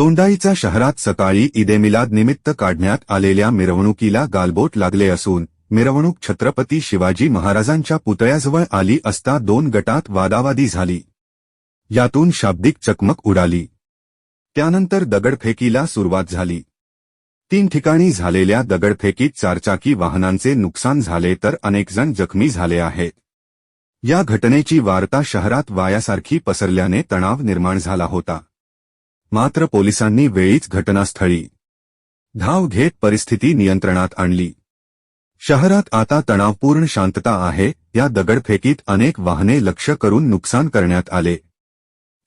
दोंडाईचा शहरात सकाळी ईदे मिलाद निमित्त काढण्यात आलेल्या मिरवणुकीला गालबोट लागले असून मिरवणूक छत्रपती शिवाजी महाराजांच्या पुतळ्याजवळ आली असता दोन गटात वादावादी झाली. यातून शाब्दिक चकमक उडाली. त्यानंतर दगडफेकीला सुरुवात झाली. तीन ठिकाणी झालेल्या दगडफेकीत चारचाकी वाहनांचे नुकसान झाले तर अनेकजण जखमी झाले आहेत. या घटनेची वार्ता शहरात वायासारखी पसरल्याने तणाव निर्माण झाला होता. मात्र पोलिसांनी वेळीच घटनास्थळी धाव घेत परिस्थिती नियंत्रणात आणली. शहरात आता तणावपूर्ण शांतता आहे या दगडफेकीत अनेक वाहने लक्ष करून नुकसान करण्यात आले.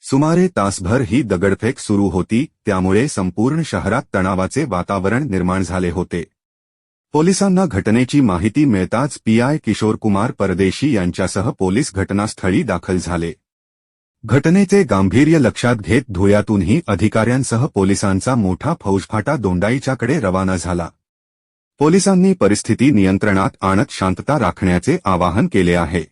सुमारे तासभर ही दगडफेक सुरू होती त्यामुळे संपूर्ण शहरात तणावाचे वातावरण निर्माण झाले होते. पोलिसांना घटनेची माहिती मिळताच पीआय किशोर कुमार परदेशी यांच्यासह पोलीस घटनास्थळी दाखल झाले. घटनेचे गांभीर्य लक्षात घेत धुळ्यातूनही अधिकाऱ्यांसह पोलिसांचा मोठा फौजफाटा दोंडाईच्याकडे रवाना झाला. पोलिसांनी परिस्थिती नियंत्रणात आणत शांतता राखण्याचे आवाहन केले आहे.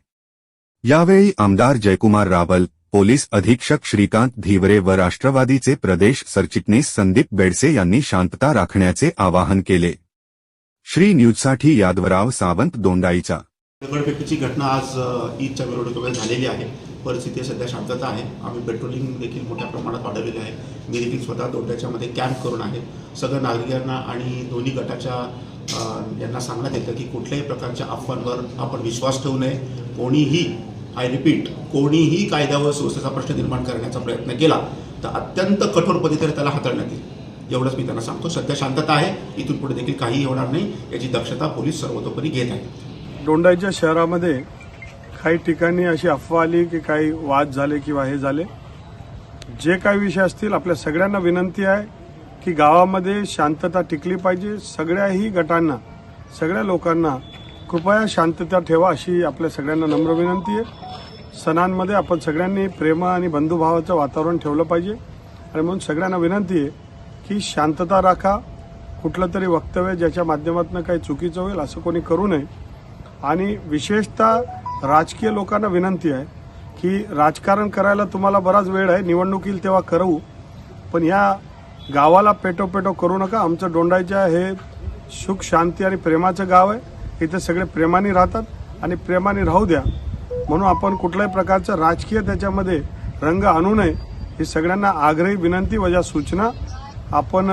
यावेळी आमदार जयकुमार रावल पोलीस अधीक्षक श्रीकांत धीवरे व राष्ट्रवादीचे प्रदेश सरचिटणीस संदीप बेडसे यांनी शांतता राखण्याचे आवाहन केले. श्री न्यूजसाठी यादवराव सावंत दोंडाईचा दगडफेकीची घटना आज ईदच्या मिरवणुकीमध्ये झालेली आहे. परिस्थिती सध्या शांतता आहे. आम्ही पेट्रोलिंग देखील मोठ्या प्रमाणात वाढवलेले आहे. मी देखील स्वतः दोड्याच्यामध्ये कॅम्प करून आहे. सगळ्या नागरिकांना आणि दोन्ही गटाच्या यांना सांगण्यात येतं की कुठल्याही प्रकारच्या अफवांवर आपण विश्वास ठेवू नये. कोणीही आय रिपीट कोणीही कायद्यावर सुव्यवस्थेचा प्रश्न निर्माण करण्याचा प्रयत्न केला तर अत्यंत कठोर पद्धतीने त्याला हाताळण्यात येईल. एवढंच मी त्यांना सांगतो. सध्या शांतता आहे. इथून पुढे देखील काहीही होणार नाही. याची दक्षता पोलीस सर्वतोपरी घेत आहेत. दोंडाईच्या शहरामध्ये काही ठिकाणी अशी अफवा आली की काही वाद झाले किंवा हे झाले. जे काही विषय असतील आपल्या सगळ्यांना विनंती आहे की गावामध्ये शांतता टिकली पाहिजे. सगळ्याही गटांना सगळ्या लोकांना कृपया शांतता ठेवा अशी आपल्या सगळ्यांना नम्र विनंती आहे. सणांमध्ये आपण सगळ्यांनी प्रेम आणि बंधुभावाचं वातावरण ठेवलं पाहिजे. आणि म्हणून सगळ्यांना विनंती आहे की शांतता राखा. कुठलं तरी वक्तव्य ज्याच्या माध्यमातून काही चुकीचं होईल असं कोणी करू नये. आणि विशेषतः राजकीय लोकांना विनंती आहे की राजकारण करायला तुम्हाला बराच वेळ आहे निवडणूक येईल तेव्हा करू. पण या गावाला पेटो पेटो करू नका. आमचं डोंडायच्या हे सुख शांती आणि प्रेमाचं गाव आहे. इथे सगळे प्रेमाने राहतात आणि प्रेमाने राहू द्या. म्हणून आपण कुठल्याही प्रकारचं राजकीय त्याच्यामध्ये रंग आणू नये ही सगळ्यांना आग्रही विनंती वजा सूचना आपण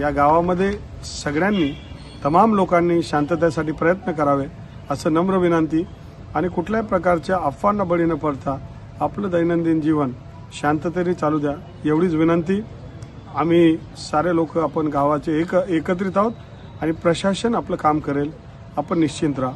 या गावामध्ये सगळ्यांनी तमाम लोकांनी शांततेसाठी प्रयत्न करावे. असं नम्र विनंती आणि कुठल्याही प्रकारच्या अफवांना बळी न पडता आपलं दैनंदिन जीवन शांततेने चालू द्या. एवढीच विनंती. आम्ही सारे लोक आपण गावाचे एक एकत्रित आहोत आणि प्रशासन आपलं काम करेल. आपण निश्चिंत राहा.